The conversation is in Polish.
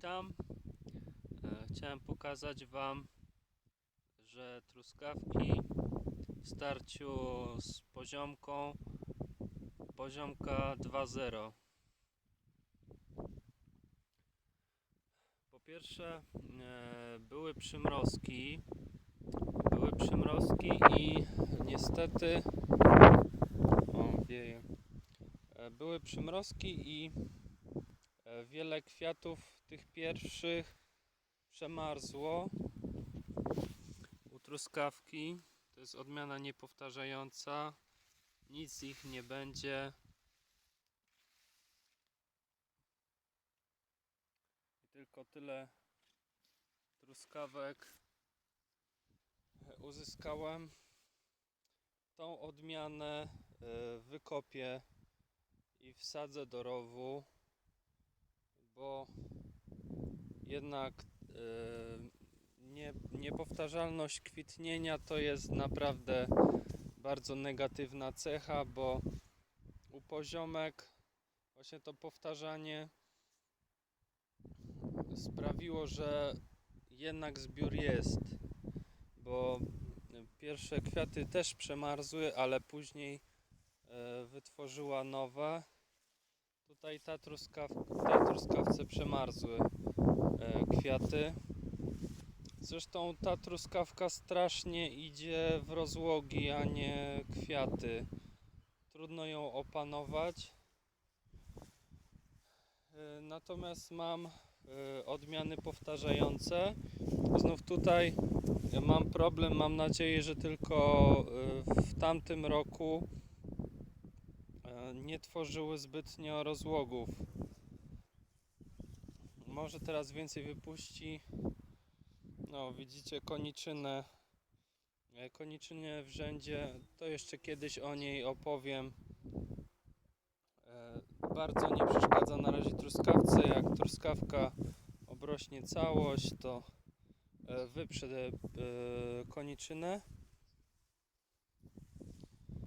Witam. E, Chciałem pokazać Wam, że truskawki w starciu z poziomką poziomka 2.0. Po pierwsze e, były przymrozki. Były przymrozki i niestety o, wieje. E, Były przymrozki i Wiele kwiatów tych pierwszych przemarzło. U truskawki to jest odmiana niepowtarzająca. Nic ich nie będzie. I tylko tyle truskawek uzyskałem. Tą odmianę e, wykopię i wsadzę do rowu bo jednak e, nie, niepowtarzalność kwitnienia to jest naprawdę bardzo negatywna cecha, bo u poziomek właśnie to powtarzanie sprawiło, że jednak zbiór jest, bo pierwsze kwiaty też przemarzły, ale później e, wytworzyła nowe. Tutaj ta truskaw, tej truskawce przemarzły kwiaty. Zresztą ta truskawka strasznie idzie w rozłogi, a nie kwiaty. Trudno ją opanować. E, Natomiast mam e, odmiany powtarzające. Znów tutaj mam problem. Mam nadzieję, że tylko e, w tamtym roku e, nie tworzyły zbytnio rozłogów. Może teraz więcej wypuści. No, widzicie koniczynę. E, Koniczynę w rzędzie. To jeszcze kiedyś o niej opowiem. E, Bardzo nie przeszkadza na razie truskawce. Jak truskawka obrośnie całość, to e, wyprze koniczynę.